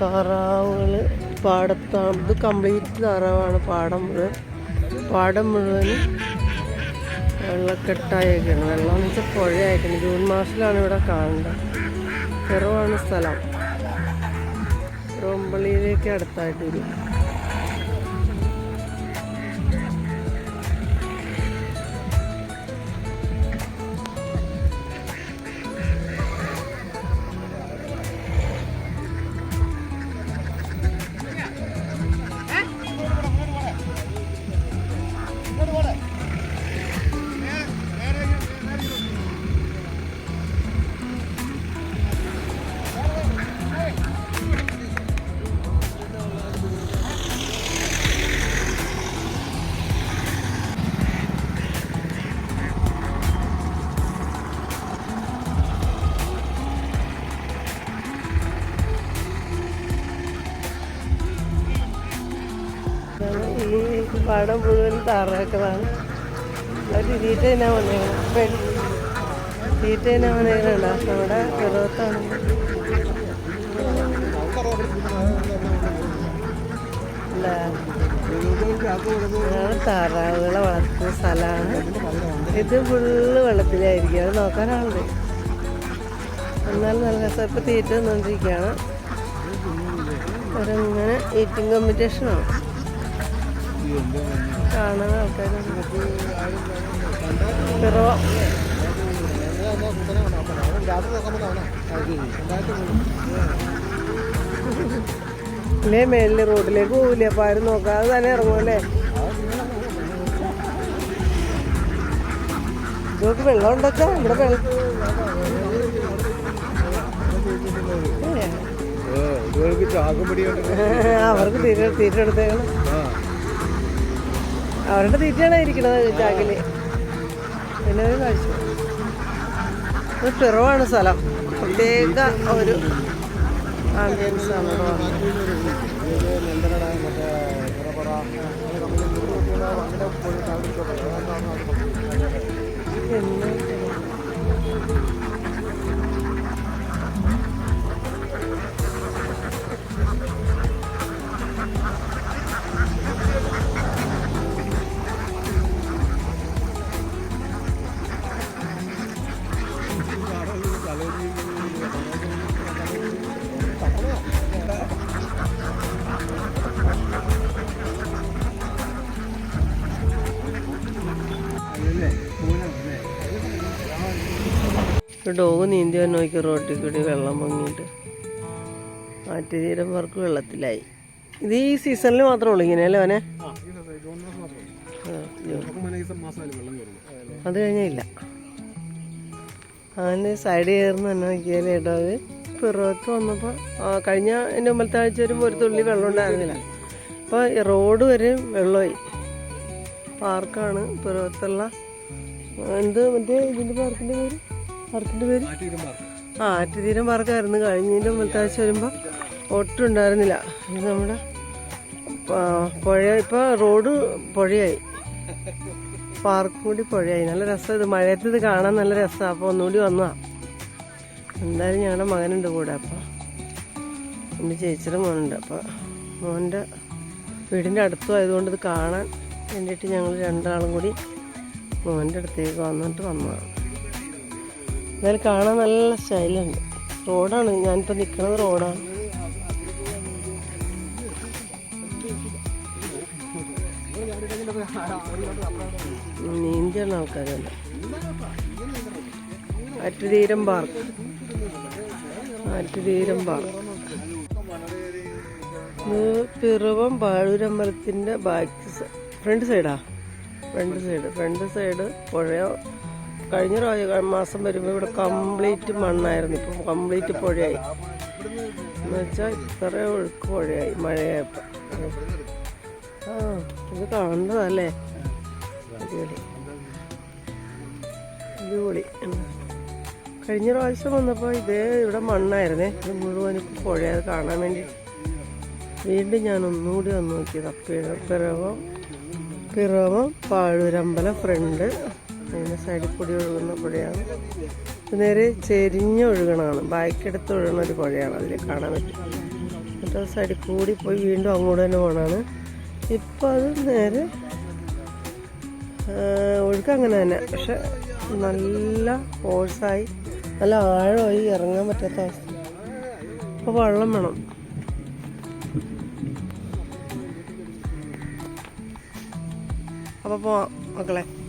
താറാവുകൾ പാടത്താണ് ഇത് കംപ്ലീറ്റ് താറാവാണ് പാടം മുഴുവൻ. പാടം മുഴുവനും വെള്ളക്കെട്ടായേക്കാണ്. വെള്ളം എന്ന് വെച്ചാൽ പുഴയായിരിക്കണം ജൂൺ മാസത്തിലാണ് ഇവിടെ കാണേണ്ടത് കുറവാണ് സ്ഥലം. റോമ്പള്ളിയിലേക്ക് അടുത്തായിട്ട് വരും പാടം മുഴുവൻ താറാക്കളാണ് അവർ തീറ്റ തന്നെ വന്നേക്കണം തീറ്റ തന്നെ വന്നേക്കണുണ്ടോ നമ്മുടെ ഞങ്ങൾ താറാവുകളെ വളർത്തുന്ന സ്ഥലമാണ്. ഇത് ഫുള്ള് വെള്ളത്തിലായിരിക്കും. അത് നോക്കാനാളുണ്ട് എന്നാലും നല്ല രസം. ഇപ്പം തീറ്റ തന്നുകൊണ്ടിരിക്കുകയാണ് അവരങ്ങനെ ഈറ്റിംഗ് കോമ്പറ്റീഷനാണ് കാണുന്ന ആൾക്കാരുണ്ട് പിറവ ഇല്ലേ മേലിൽ റോഡിലേക്ക് പോവില്ല അപ്പൊ ആരും നോക്കാതെ തന്നെ ഇറങ്ങുമല്ലേ ഇതൊക്കെ വെള്ളം ഉണ്ടൊക്കെ ഇവിടെ വെള്ളം അവർക്ക് തീരെ തീറ്റ എടുത്തേക്കണം അവരുടെ തീറ്റയാണ് ഇരിക്കണത് ചാക്കിൽ പിന്നെ ഒരു കാഴ്ച. പിറവാണ് സ്ഥലം. പ്രത്യേക ഒരു ആംബിയൻസ് ആണ് ഇവിടെ വന്നത്. പിന്നെ ഡോഗ് നീന്തി വന്ന് നോക്കി റോട്ടിൽ കൂടി വെള്ളം പൊങ്ങിയിട്ട്. ആറ്റുതീരം വർക്ക് വെള്ളത്തിലായി. ഇത് ഈ സീസണിൽ മാത്രമേ ഉള്ളൂ ഇങ്ങനെ അല്ലേ അവനെ. അത് കഴിഞ്ഞില്ല അവന് സൈഡ് കയറുന്ന തന്നെ നോക്കിയാൽ ഡോഗ് അത് പിറവത്ത് വന്നപ്പോൾ കഴിഞ്ഞ എന്റെ മുമ്പത്തെ ആഴ്ച വരുമ്പോൾ ഒരു തുള്ളി വെള്ളം ഉണ്ടായിരുന്നില്ല. അപ്പോൾ റോഡ് വരെ വെള്ളമായി. പാർക്കാണ് പിറത്തുള്ള എന്ത് മറ്റേ ഇതിന്റെ പാർക്കിന്റെ പേര്? പാർക്കിന്റെ പേര്? ആ ആറ്റുതീരം പാർക്കായിരുന്നു. കഴിഞ്ഞതിന്റെ മുത്താഴ്ച വരുമ്പോൾ ഒട്ടും ഉണ്ടായിരുന്നില്ല ഇത് നമ്മുടെ പുഴ ഇപ്പോൾ റോഡ് പുഴയായി. പാർക്കും കൂടി പുഴയായി. നല്ല രസം ഇത്. മഴയത്ത് ഇത് കാണാൻ നല്ല രസമാണ് അപ്പോൾ ഒന്നുകൂടി വന്നതാ. എന്തായാലും ഞങ്ങളുടെ മകനുണ്ട് കൂടെ. അപ്പോൾ എന്റെ ചേച്ചിയുടെ മോനുണ്ട്. അപ്പോൾ മോന്റെ വീടിന്റെ അടുത്തും ആയതുകൊണ്ട് ഇത് കാണാൻ വേണ്ടിയിട്ട് ഞങ്ങൾ രണ്ടാളും കൂടി മോന്റെ അടുത്തേക്ക് വന്നിട്ട് വന്നതാണ് എന്തായാലും കാണാൻ നല്ല സ്റ്റൈലുണ്ട് റോഡാണ്. ഞാനിപ്പോൾ നിൽക്കുന്നത് റോഡാണ്. നീന്തിയാണ് ആൾക്കാരല്ല ആറ്റുതീരം പാർക്ക്. ആറ്റുതീരം പാർക്ക്. പിറവം പാഴൂരമ്പലത്തിന്റെ back front സൈഡാ? Front side. Front side പുഴ കഴിഞ്ഞ മാസം വരുമ്പോൾ ഇവിടെ കംപ്ലീറ്റ് മണ്ണായിരുന്നു. ഇപ്പം കംപ്ലീറ്റ് പുഴയായി. എന്ന് വെച്ചാൽ ഇത്ര ഒഴുക്ക് പുഴയായി മഴയായപ്പോൾ ആ ഇത് കാണുന്നതല്ലേ? അടിപൊളി. അടിപൊളി. കഴിഞ്ഞ പ്രാവശ്യം വന്നപ്പോൾ ഇതേ ഇവിടെ മണ്ണായിരുന്നേ. ഇത് മുഴുവൻ പുഴയത് കാണാൻ വേണ്ടി വീണ്ടും ഞാൻ ഒന്നുകൂടി വന്ന് നോക്കിയത്. പിറ പിറവം പിറവം പാഴൂരമ്പലം ഫ്രണ്ട്. അതിന്റെ സൈഡിൽ കൂടി ഒഴുകുന്ന പുഴയാണ്. നേരെ ചെരിഞ്ഞ് ഒഴുകണതാണ്. ബാക്കെടുത്ത് ഒഴുകുന്ന ഒരു പുഴയാണ് അതിൽ കാണാൻ പറ്റും. എന്നിട്ട് സൈഡിൽ കൂടി പോയി വീണ്ടും അങ്ങോട്ട് തന്നെ പോകണമാണ് ഇപ്പം അത് നേരെ ആ, ഒഴുക്ക് അങ്ങനെ തന്നെ. പക്ഷെ നല്ല ഫോഴ്സായി നല്ല ആഴമായി ഇറങ്ങാൻ പറ്റാത്ത അവസ്ഥ. അപ്പോൾ വെള്ളം വേണം. അപ്പോൾ പോവാം മക്കളെ.